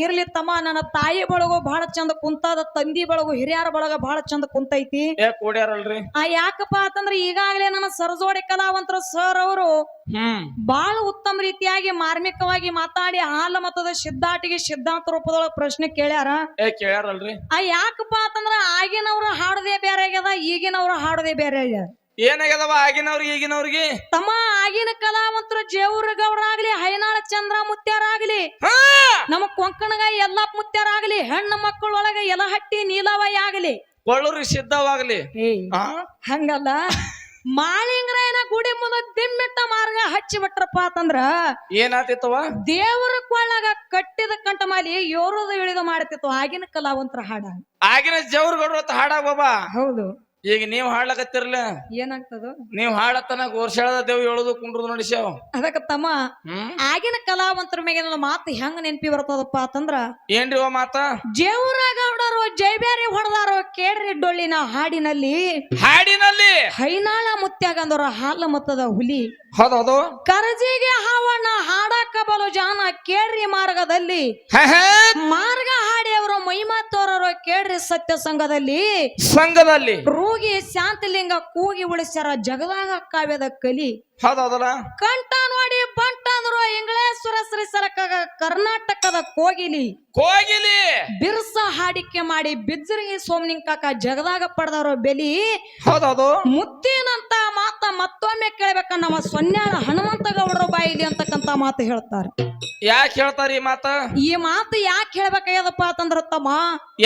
ಇರ್ಲಿ ತಮ್ಮ. ನನ್ನ ತಾಯಿ ಬಳಗು ಬಹಳ ಚಂದ ಕುಂತಾದ ತಂದಿ ಬಳಗು ಹಿರಿಯರ ಬಳಗ ಬಹಳ ಚಂದ ಕುಂತೈತಿ. ಕೂಡ್ಯಾರಲ್ರಿ ಆ ಯಾಕಪ್ಪ ಅಂತಂದ್ರ ಈಗಾಗಲೇ ನನ್ನ ಸರಜೋಡಿ ಕಲಾವಂತರ ಸರ್ ಅವರು ಹ್ಮ್. ಬಹಳ ಉತ್ತಮ ರೀತಿಯಾಗಿ ಮಾರ್ಮಿಕವಾಗಿ ಮಾತಾಡಿ ಹಾಲ ಮತದ ಸಿದ್ಧಾಟಿಗೆ ಸಿದ್ಧಾಂತ ರೂಪದೊಳಗ ಪ್ರಶ್ನೆ ಕೇಳ್ಯಾರ. ಕೇಳ್ಯಾರಲ್ರಿ? ಆ ಯಾಕಪ್ಪ ಅಂತಂದ್ರ ಆಗಿನವ್ರ ಹಾಡದೆ ಬೇರೆ ಆಗ್ಯದ ಈಗಿನವ್ರ ಹಾಡದೆ ಬೇರೆ ಆಗ್ಯದ. ಏನಾಗ್ಯದವ ಆಗಿನವ್ರಿಗೆ ಈಗಿನವ್ರಿಗೆ? ತಮ್ಮ ಆಗಿನ ಕಲಾವಂತರು ಗೌರ ಗೌಡ್ರಾಗ್ಲಿ ಹೈನಾಳ ಚಂದ್ರ ಮುತ್ಯಾರಾಗ್ಲಿ ಹಾ? ನಮ್ಮ ಕೊಂಕಣಗ ಎಲ್ಲಪ್ಪ ಮುತ್ಯಾರಾಗ್ಲಿ ಹೆಣ್ಣು ಮಕ್ಕಳೊಳಗ ಎಲ್ಲ ಹಟ್ಟಿ ಆಗ್ಲಿ ಆಗಲಿ ಸಿದ್ಧವಾಗ್ಲಿ. ಏಯ್ ಆ? ಹಂಗಲ್ಲ. ಮಾಳಿಂಗ್ರಾಯನ ಗುಡಿ ಮುಂದೆ ದಿಮ್ಮಿಟ್ಟ ಮಾರ್ಗ ಹಚ್ಚಿ ಬಿಟ್ರಪ್ಪ ಅಂತಂದ್ರ ಏನಾತಿತ್ತವ? ದೇವರ ಕೊಳ್ಳಾಗ ಕಟ್ಟಿದ ಕಂಠಮಾಲಿ ಯೋರದ ಇಳಿದು ಮಾಡ್ತಿತ್ತು. ಆಗಿನ ಕಲಾವಂತರ ಹಾಡ. ಆಗಿನ ಜವ್ರಗೌಡ್ರ ಹಾಡಾಗ ಬಾಬಾ ಹೌದು. ಈಗ ನೀವ್ ಹಾಡ್ಲಕತ್ತಿರ್ಲ? ಏನಾಗ್ತದ? ನೀವ್ ಹಾಡತನ ಗೋರ್ಷಾಳದ ದೇವ್ ಹೇಳುದು ಕುಂಡ್ರದು ನೋಡಿಸ್ಯಾವ ಅದಕ್ಕ ತಮ್ಮ ಆಗಿನ ಕಲಾವಂತರ ಮೇಲೆ ನನ್ನ ಮಾತು ಹೆಂಗ್ ನೆನ್ಪಿ ಬರ್ತದಪ್ಪ ಅಂತಂದ್ರ ಏನ್ರಿ ಓ ಮಾತ? ಜೇವರಾಗೌಡರು ಜೈಬೇರಿ ಹೊಡೆದಾರು ಕೇಳ್ರಿ ಡೊಳ್ಳಿನ ಹಾಡಿನಲ್ಲಿ. ಹಾಡಿನಲ್ಲಿ? ಹೈನಾಳ ಮುತ್ಯಾಗಂದರ ಹಾಲ ಮತದ ಹುಲಿ. ಹೌದೌದು ಕರಜಿಗೆ ಹಾವಣ್ಣ ಹಾಡಾಕ ಬಲು ಜಾನ ಕೇಳ್ರಿ ಮಾರ್ಗದಲ್ಲಿ. ಹೇ, ಮಹಿಮಾ ತೋರರು ಕೇಳ್ರಿ ಸತ್ಯ ಸಂಘದಲ್ಲಿ. ಸಂಘದಲ್ಲಿ. ರೂಗಿ ಶಾಂತಲಿಂಗ ಕೂಗಿ ಉಳಿಸ್ಯಾರ ಜಗದಾಗ ಕಾವ್ಯದ ಕಲಿ. ಹೌದೌದಲ್ಲ ಕಂಠ ನೋಡಿ ಬಂಟ ಅಂದ್ರು ಇಂಗ್ಲೇಶ್ವರ ಶ್ರೀ ಸರಕಾಗ ಕರ್ನಾಟಕದ ಕೋಗಿಲಿ. ಕೋಗಿಲಿ. ಬಿರ್ಸ ಹಾಡಿಕೆ ಮಾಡಿ ಬಿಜ್ಜರಿಗೆ ಸೋಮನಿಂಗ್ ಕಾಕ ಜಗದಾಗ ಪಡೆದವರು ಬೆಲಿ. ಹೌದೌದು ಮುತ್ತಿನಂತ ಮಾತ ಮತ್ತೊಮ್ಮೆ ಕೇಳಬೇಕ ನಮ್ಮ ಸೊನ್ಯಾಳ ಹನುಮಂತ ಗೌಡರ ಬಾಯಿಲಿ ಅಂತಕ್ಕಂತ ಮಾತು ಹೇಳ್ತಾರೆ. ಯಾಕೆ ಹೇಳ್ತಾರ ಈ ಮಾತ? ಈ ಮಾತು ಯಾಕೆ ಹೇಳ್ಬೇಕಾಗ್ಯದಪ್ಪ ಅಂತಂದ್ರ ತಮ್ಮ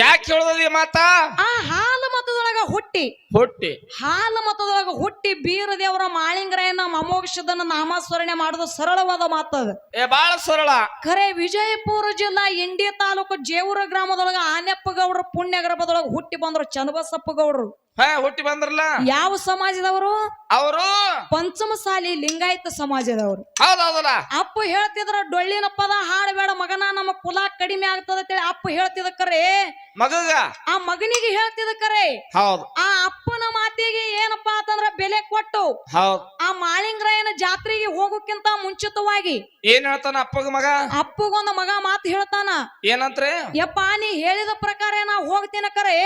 ಯಾಕೆ ಹೇಳೋದು ಈ ಮಾತ? ಆ ಹಾಲು ಮತದೊಳಗ ಹುಟ್ಟಿ. ಹುಟ್ಟಿ. ಹಾಲು ಮತದೊಳಗ ಹುಟ್ಟಿ ಬೀರ ದೇವರ ಮಾಳಿಂಗರಾಯನ ಮಮೋಕ್ಷದನ್ನ ನಾಮಸ್ಮರಣೆ ಮಾಡೋದು ಸರಳವಾದ ಮಾತದ ಏ ಬಾಳ ಸರಳ. ಖರೆ ವಿಜಯಪುರ ಜಿಲ್ಲಾ ಇಂಡಿ ತಾಲೂಕು ಜೇವೂರ ಗ್ರಾಮದೊಳಗ ಆನೆಪ್ಪ ಗೌಡ್ರ ಪುಣ್ಯ ಗರ್ಭದೊಳಗ ಹುಟ್ಟಿ ಬಂದ್ರು ಚನ್ನಬಸಪ್ಪ ಗೌಡ್ರು ಹೇ ಹುಟ್ಟಿ ಬಂದ್ರಲ್ಲ? ಯಾವ ಸಮಾಜದವರು? ಅವರು? ಪಂಚಮಸಾಲಿ ಲಿಂಗಾಯತ ಸಮಾಜದವರು. ಹೌದೌದಲ್ಲ? ಅಪ್ಪ ಹೇಳ್ತಿದ್ರ ಡೊಳ್ಳಿನ ಪದ ಹಾಡಬೇಡ ಮಗನ ನಮ್ಮ ಕುಲ ಕಡಿಮೆ ಆಗ್ತದ ಅಂತೇಳಿ ಅಪ್ಪ ಹೇಳ್ತಿದ ಕರೆ. ಮಗಗ? ಆ ಮಗನಿಗೆ ಹೇಳ್ತಿದ ಕರೆ. ಹೌದು. ಆ ಅಪ್ಪನ ಮಾತಿಗೆ ಏನಪ್ಪಾ ಅಂತಂದ್ರ ಬೆಲೆ ಕೊಟ್ಟು. ಹೌದು. ಆ ಮಾಳಿಂಗರಾಯನ ಜಾತ್ರೆಗೆ ಹೋಗೋಕ್ಕಿಂತ ಮುಂಚಿತವಾಗಿ ಏನ್ ಹೇಳ್ತಾನ ಅಪ್ಪಗ ಮಗ? ಅಪ್ಪಗೊಂದು ಮಗ ಮಾತು ಹೇಳ್ತಾನ. ಏನಂತ್ರೆ? ಯಪ್ಪ ನೀ ಹೇಳಿದ ಪ್ರಕಾರ ನಾ ಹೋಗ್ತೀನ ಕರೆ.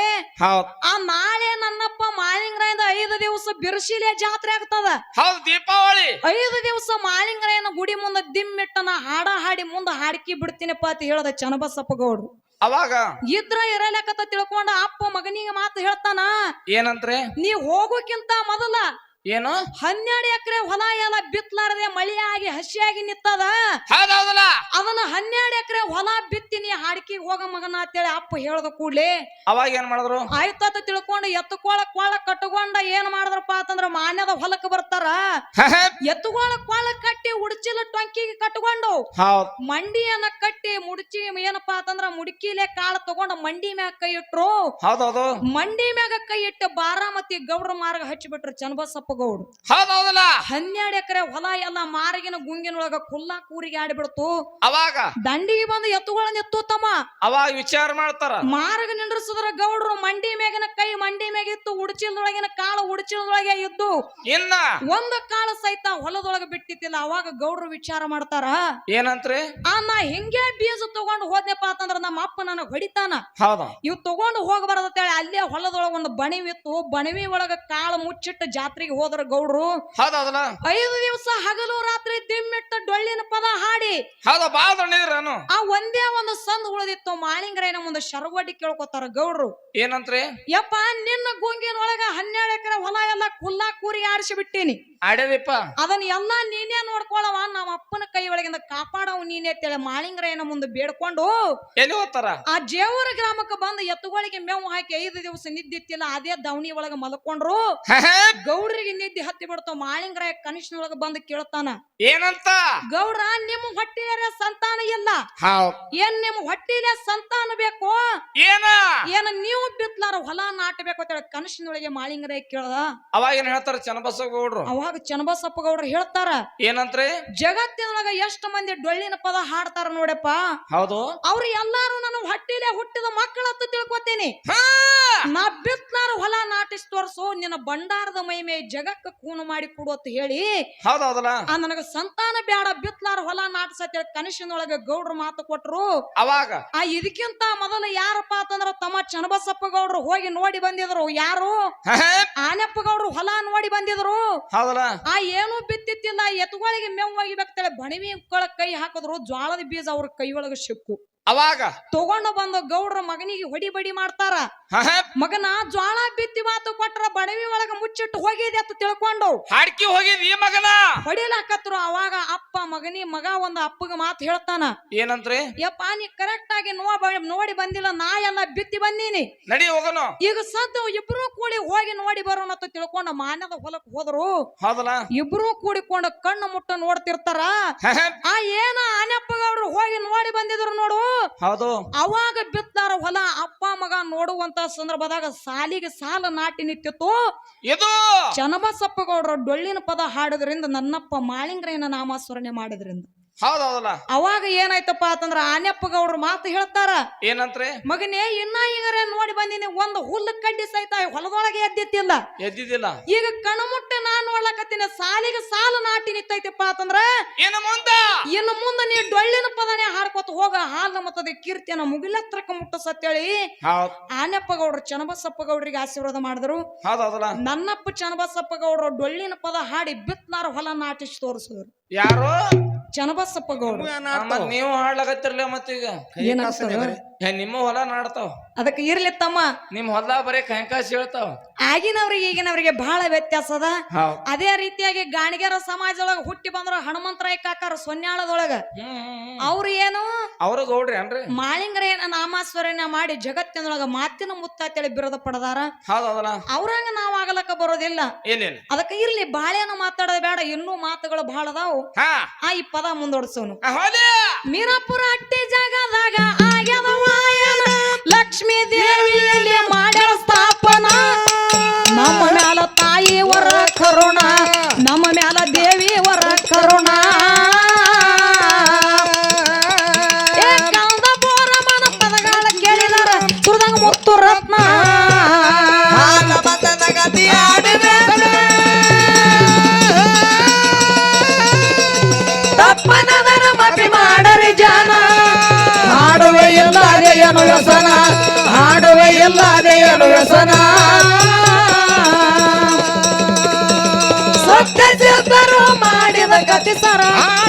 ಹೌದ್. ಆ ನಾಳೆ ನನ್ನಪ್ಪ ಮಾಳಿಂಗರಾಯನ ಐದು ದಿವಸ ಬಿರ್ಸಿಲೆ ಜಾತ್ರೆ ಆಗ್ತದ. ಹೌದು ದೀಪಾವಳಿ. ಐದು ದಿವಸ ಮಾಲಿಂಗರಾಯನ ಗುಡಿ ಮುಂದೆ ದಿಮ್ಮಿಟ್ಟನ ಹಾಡ ಹಾಡಿ ಮುಂದೆ ಹಾಡ್ಕಿ ಬಿಡ್ತೀನಪ್ಪ ಅಂತ ಹೇಳದ ಚನ್ನಬಸಪ್ಪ ಗೌಡ್ರು ಅವಾಗ? ಇದ್ರ ಇರಲೇಕತ್ತ ತಿಳ್ಕೊಂಡ ಅಪ್ಪ ಮಗನಿಗೆ ಮಾತು ಹೇಳ್ತಾನ. ಏನಂತ್ರೆ? ನೀ ಹೋಗೋಕ್ಕಿಂತ ಮೊದಲ ಏನು? ಹನ್ನೆರಡು ಎಕರೆ ಹೊಲ ಎಲ್ಲ ಬಿತ್ತಲಾರದೆ ಮಳೆಯಾಗಿ ಹಸಿಯಾಗಿ ನಿತ್ತದ ಹೌದೌದಲ್ಲ. ಅದನ್ನ ಹನ್ನೆರಡು ಎಕರೆ ಹೊಲ ಬಿತ್ತಿ ನೀ ಹಾಡ್ಕಿಗೆ ಹೋಗ ಮಗನ ಅಂತೇಳಿ ಅಪ್ಪ ಹೇಳ್ದ ಕೂಡ್ಲಿ. ಅವಾಗ ಏನ್ ಮಾಡಿದ್ರು? ಆಯ್ತಂತ ತಿಳ್ಕೊಂಡು ಎತ್ತುಕೋಳ ಕೋಳ ಕಟ್ಟಕೊಂಡ ಏನ್ ಮಾಡಿದ್ರಪ್ಪ ಅಂತಂದ್ರ ಮಾನ್ಯದ ಹೊಲಕ್ಕೆ ಬರ್ತಾರ. ಎತ್ತುಕೋಳ ಕೊಳ್ಳ ಕೋಳ ಕಟ್ಟಿ ಉಡ್ಚಿಲ ಟೊಂಕಿಗೆ ಕಟ್ಕೊಂಡು. ಮಂಡಿಯನ್ನ ಕಟ್ಟಿ ಮುಡ್ಚಿ ಏನಪ್ಪಾ ಅಂತಂದ್ರ ಮುಡ್ಕಿಲೆ ಕಾಳ ತಗೊಂಡು ಮಂಡಿ ಮ್ಯಾಗ ಕೈ ಇಟ್ರು. ಹೌದೌದು. ಮಂಡಿ ಮ್ಯಾಗ ಕೈ ಇಟ್ಟು ಬಾರಾಮತಿ ಗೌಡ್ರ ಮಾರ್ಗ ಹಚ್ಚಿಬಿಟ್ರು ಚನ್ನಬಸಪ್ಪ ಗೌಡ್ರು ಹೌದೌದಲ್ಲ? ಹನ್ನೆರಡು ಎಕರೆ ಹೊಲ ಎಲ್ಲ ಮಾರಿಗಿನ ಗುಂಗಿನೊಳಗ ಕುಲ್ಲ ಕೂರಿಗೆ ಆಡಿಬಿಡ್ತು. ಅವಾಗ? ದಂಡಿಗೆ ಬಂದು ಎತ್ತುಗಳನ್ನ ಎತ್ತು ತಮ್ಮ. ಅವಾಗ ವಿಚಾರ ಮಾಡ್ತಾರ? ಮಾರಗ ನಿಂದ್ರಿಸಿದ್ರ ಗೌಡ್ರು ಮಂಡಿ ಮೇಗಿನ ಕೈ ಮಂಡಿ ಮೇಗಿತ್ತು ಇತ್ತು ಉಡ್ಚಿಲ್ದೊಳಗಿನ ಕಾಳು ಉಡ್ಚಿಲ್ದೊಳಗೆ ಇದ್ದು. ಇನ್ನ? ಒಂದ ಕಾಳು ಸಹಿತ ಹೊಲದೊಳಗ ಬಿಟ್ಟಿತ್ತಿಲ್ಲ ಅವಾಗ ಗೌಡ್ರು ವಿಚಾರ ಮಾಡ್ತಾರ. ಏನಂತ್ರಿ? ಆ ನಾ ಹಿಂಗೆ ಬೀಜ ತಗೊಂಡು ಹೋದ್ನಪ್ಪ ಅಂತಂದ್ರ ನಮ್ಮ ಅಪ್ಪ ನನಗ್ ಹೊಡಿತಾನ. ಹೌದ. ಇವ್ ತಗೊಂಡು ಹೋಗಬಾರದಂತೇಳಿ ಅಲ್ಲೇ ಹೊಲದೊಳಗ ಒಂದು ಬಣಿವಿತ್ತು ಇತ್ತು. ಬಣಿವಿ ಒಳಗ ಕಾಳು ಮುಚ್ಚಿಟ್ಟು ಜಾತ್ರೆಗೆ ಹೋದ್ರ ಗೌಡ್ರು ಹೌದೌದಲ್ಲ ಐದು ದಿವಸ ಹಗಲು ರಾತ್ರಿ ದಿಮ್ಮಿಟ್ಟ ಡೊಳ್ಳಿನ ಪದ ಹಾಡಿ ಹೌದ ಬಾಳ ಆ ಒಂದೇ ಒಂದು ಸಂದ್ ಉಳಿದಿತ್ತು ಮಾಳಿಂಗ್ರೈನ ಮುಂದೆ ಶರವಡಿ ಕೇಳ್ಕೊತಾರ ಗೌಡ್ರು. ಏನಂತ್ರಿ? ಯಪ್ಪ ನಿನ್ನ ಗುಂಗಿನೊಳಗ ಹನ್ನೆರಡು ಎಕರೆ ಹೊಲ ಎಲ್ಲ ಕುಲ್ಲಾ ಕೂರಿ ಆಡಿಸಿ ಬಿಟ್ಟೀನಿ ಆಡ್ಯದಿಪ್ಪ ಅದನ್ನ ಎಲ್ಲಾ ನೀನೇ ನೋಡ್ಕೊಳವ ನಮ್ಮ ಅಪ್ಪನ ಕೈ ಒಳಗಿಂದ ಕಾಪಾಡವ್ ನೀನೇ ಅಂತೇಳಿ ಮಾಳಿಂಗರಾಯನ ಮುಂದೆ ಬೇಡ್ಕೊಂಡು ಎಲ್ಲಿ ಹೋಗ್ತಾರ? ಆ ಜೇವರ ಗ್ರಾಮಕ್ಕೆ ಬಂದು ಎತ್ತುಗಳಿಗೆ ಮೇವು ಹಾಕಿ ಐದು ದಿವಸ ನಿದ್ದಿತ್ತಿಲ್ಲ ಅದೇ ದವಣಿ ಒಳಗ ಮಲ್ಕೊಂಡ್ರು. ಗೌಡ್ರಿಗೆ ನಿದ್ದೆ ಹತ್ತಿ ಬಿಡ್ತಾವ ಮಾಳಿಂಗರಾಯ ಒಳಗ ಬಂದು ಕೇಳ್ತಾನ ಏನಂತ? ಗೌಡ್ರ ನಿಮ್ಮ ಹೊಟ್ಟಿಲೆ ಸಂತಾನ ಇಲ್ಲ. ಏನ್ ನಿಮ್ಮ ಹೊಟ್ಟಿಲೆ ಸಂತಾನ ಬೇಕು? ಏನ? ಏನ ನೀವು ಬಿತ್ಲಾರ ಹೊಲ ನಾಟಬೇಕು ಅಂತ ಹೇಳಿ ಕನಸಿನೊಳಗೆ ಕೇಳದ. ಕೇಳ್ದ ಅವಾಗ ಏನ್ ಹೇಳ್ತಾರ ಚನ್ನಬಸವ ಗೌಡ್ರು ಅವಾಗ ಚನ್ನಬಸಪ್ಪ ಗೌಡ್ರು ಹೇಳ್ತಾರ ಏನಂತ್ರಿ? ಜಗತ್ತಿನೊಳಗ ಎಷ್ಟು ಮಂದಿ ಡೊಳ್ಳಿನ ಪದ ಹಾಡ್ತಾರ ನೋಡಪ್ಪ. ಹೌದು. ಅವ್ರು ಎಲ್ಲಾರು ನನ್ನ ಹೊಟ್ಟಿಲೆ ಹುಟ್ಟಿದ ಮಕ್ಕಳತ್ತ ತಿಳ್ಕೊತೀನಿ. ಹಾ! ನಾ ನಾಟಿಸ್ ತೋರ್ಸು ನಿನ್ನ ಬಂಡಾರದ ಮೈಮೆ ಜಗಕ್ಕ ಕೂನು ಮಾಡಿ ಕೊಡು ಅಂತ ಹೇಳಿ ಆ ನನಗ ಸಂತಾನ ಬ್ಯಾಡ ಬಿತ್ಲಾರ ಹೊಲ ನಾಟಿಸತ್ತೆ ಕನಸಿನೊಳಗೆ ಗೌಡ್ರು ಮಾತು ಕೊಟ್ರು. ಅವಾಗ? ಆ ಇದಕ್ಕಿಂತ ಮೊದಲು ಯಾರಪ್ಪ ಅಂತಂದ್ರ ತಮ್ಮ ಚನ್ನಬಸಪ್ಪ ಗೌಡ್ರು ಹೋಗಿ ನೋಡಿ ಬಂದಿದ್ರು. ಯಾರು? ಆನೆಪ್ಪ ಗೌಡ್ರು ಹೊಲ ನೋಡಿ ಬಂದಿದ್ರು. ಹೌದಲ್ಲ? ಆ ಏನು ಬಿತ್ತಿತ್ತಿಲ್ಲ ಎತ್ತುಗಳಿಗೆ ಮೇವು ಒಗಿಬೇಕಂತೇಳಿ ಬಣವಿ ಕೈ ಹಾಕಿದ್ರು ಜ್ವಾಳದ ಬೀಜ ಅವ್ರ ಕೈ ಒಳಗ ಸಿಕ್ಕು. ಅವಾಗ ತಗೊಂಡು ಬಂದು ಗೌಡ್ರ ಮಗನಿಗೆ ಹೊಡಿ ಬಡಿ ಮಾಡ್ತಾರ. ಮಗನ ಜ್ವಾಳ ಬಿತ್ತಿ ಮಾತು ಕೊಟ್ರ ಬಡವಿ ಒಳಗ ಮುಚ್ಚಿಟ್ಟು ಹೋಗಿದೆ ಅಂತ ತಿಳ್ಕೊಂಡು. ಹಾಡ್ಕಿ ಹೋಗಿದ್ ಈ ಮಗನ. ಹೊಡಿಲಾಕತ್ರು ಅವಾಗ ಅಪ್ಪ ಮಗನಿ ಮಗ ಒಂದು ಅಪ್ಪಗ ಮಾತು ಹೇಳ್ತಾನ. ಏನಂತ್ರಿ? ಯಪ್ಪ ನೀ ಕರೆಕ್ಟ್ ಆಗಿ ನೋ ನೋಡಿ ಬಂದಿಲ್ಲ ನಾ ಎಲ್ಲ ಬಿತ್ತಿ ಬಂದೀನಿ. ನಡಿ ಹೋಗೋನು. ಈಗ ಸದ್ದು ಇಬ್ರು ಕೂಡಿ ಹೋಗಿ ನೋಡಿ ಬರೋಣ ಅಂತ ತಿಳ್ಕೊಂಡು ಮಾನ್ಯದ ಹೊಲಕ್ ಹೋದ್ರು. ಹೌದಲ್ಲ? ಇಬ್ರು ಕೂಡಿಕೊಂಡು ಕಣ್ಣು ಮುಟ್ಟ ನೋಡ್ತಿರ್ತಾರ. ಆ ಏನ ಆನೆಪ್ಪಗವ್ರು ಹೋಗಿ ನೋಡಿ ಬಂದಿದ್ರು ನೋಡು. ಹೌದು. ಅವಾಗ ಬಿತ್ತಾರ ಹೊಲ ಅಪ್ಪ ಮಗ ನೋಡುವಂತ ಸಂದರ್ಭದಾಗ ಸಾಲಿಗೆ ಸಾಲ ನಾಟಿ ನಿಂತಿತ್ತು. ಇದು ಚನ್ನಬಸಪ್ಪಗೌಡರ ಡೊಳ್ಳಿನ ಪದ ಹಾಡೋದ್ರಿಂದ ನನ್ನಪ್ಪ ಮಾಳಿಂಗ್ರೇನ ನಾಮಸ್ಮರಣೆ ಮಾಡೋದ್ರಿಂದ. ಹೌದ್ ಹೌದಲ್ಲ ಅವಾಗ ಏನಾಯ್ತಪ್ಪ ಅಂತಂದ್ರ ಆನೆಪ್ಪ ಗೌಡ್ರ ಮಾತು ಹೇಳ್ತಾರ. ಏನಂತ್ರಿ? ಮಗನೇ ಇನ್ನ ಈಗ ನೋಡಿ ಬಂದಿನಿ ಒಂದು ಹುಲ್ಲು ಕಡ್ಡಿ ಸಹಿತ ಹೊಲದೊಳಗೆ ಎದ್ದಿತ್ತಿಲ್ಲ ಎದ್ದಿದ್ದಿಲ್ಲ? ಈಗ ಕಣಮುಟ್ಟ ನಾನ್ ನೋಡ್ಲಕತ್ತೀನಿ ಸಾಲಿಗೆ ಸಾಲ ನಾಟಿ ನಿಂತೈತಿಪ್ಪ ಅಂತಂದ್ರ ಏನು ಮುಂದ? ಇನ್ನು ಮುಂದೆ ನೀ ಡೊಳ್ಳಿನ ಪದನೆ ಹಾಡ್ಕೊತ ಹೋಗ ಹಾಲು ಮತ್ತದ ಕೀರ್ತಿಯನ್ನ ಮುಗಿಲತ್ರಕ್ಕ ಮುಟ್ಟ ಸತ್ತೇಳಿ ಆನೆಪ್ಪ ಗೌಡ್ರು ಚನ್ನಬಸಪ್ಪ ಗೌಡ್ರಿಗೆ ಆಶೀರ್ವಾದ ಮಾಡಿದ್ರು. ನನ್ನಪ್ಪ ಚನ್ನಬಸಪ್ಪ ಗೌಡ್ರು ಡೊಳ್ಳಿನ ಪದ ಹಾಡಿ ಬಿತ್ನಾರ ಹೊಲ ನಾಟಿಸಿ ತೋರಿಸಿದ್ರು. ಯಾರು? ಚನ್ನಬಸಪ್ಪ ಗೌಡ್ರು ನೀವು ಹಾಡ್ಲಾಗತ್ತಿರ್ಲ ಮತ್ತೀಗ? ಏನಾಗ್ತದ? ಏ, ನಿಮ್ಮ ಹೊಲ ನಾಡ್ತಾವ್. ಅದಕ್ಕೆ ಇರ್ಲಿ ತಮ್ಮ. ನಿಮ್ ಹೊಲ ಬರೀ ಕಂಕಾಸಿ ಹೇಳ್ತಾವ. ಆಗಿನವ್ರಿಗೆ ಈಗಿನವ್ರಿಗೆ ಬಹಳ ವ್ಯತ್ಯಾಸ ಅದ. ಹೌದ್. ಅದೇ ರೀತಿಯಾಗಿ ಗಾಣಿಗೆರ ಸಮಾಜದೊಳಗ ಹುಟ್ಟಿ ಬಂದ್ರ ಹನುಮಂತರಾಯ ಕಾಕಾರ ಸೊನ್ಯಾಳದೊಳಗ. ಅವ್ರು ಏನು? ಅವ್ರು ಗೌಡ್ರಿ ಏನ್ರಿ? ಮಾಳಿಂಗರೇನ ನಾಮಾಸ್ಮರಣೆ ಮಾಡಿ ಜಗತ್ತಿನೊಳಗ ಮಾತಿನ ಮುತ್ತಾತೇಳಿ ಬಿರೋದ ಪಡದಾರ. ಹೌದ್ ಅವ್ರಂಗ ನಾವ್ ಆಗಲಕ್ಕ ಬರೋದಿಲ್ಲ. ಅದಕ್ಕೆ ಇರ್ಲಿ ಬಾಳೆನ ಮಾತಾಡೋದು ಬೇಡ ಇನ್ನೂ ಮಾತುಗಳು ಬಹಳ ಅದಾವು. ಹಾ. ಆ ಈ ಪದ ಮುಂದೋಡ್ಸೋನು. ಹೋದೆ ಮೀರಾಪುರ ಅಟ್ಟಿ ಜಾಗದಾಗ ಕರುಣ ನಮ್ಮ ಮ್ಯಾಲ ದೇವಿ ವರ ಕರುಣ ಕೇಳಿದಾರ ಸುರದಂಗ ಮುತ್ತು ರತ್ನ. ತಪ್ಪನದರ ಮಪಿ ಮಾಡರಿ ಜಾನ. ಹಾಡುವೆ ಎಲ್ಲ ಹಾಡುವೆ ಇಲ್ಲದೆ ಏನು ವ್ಯಸನ ಸತ್ಯ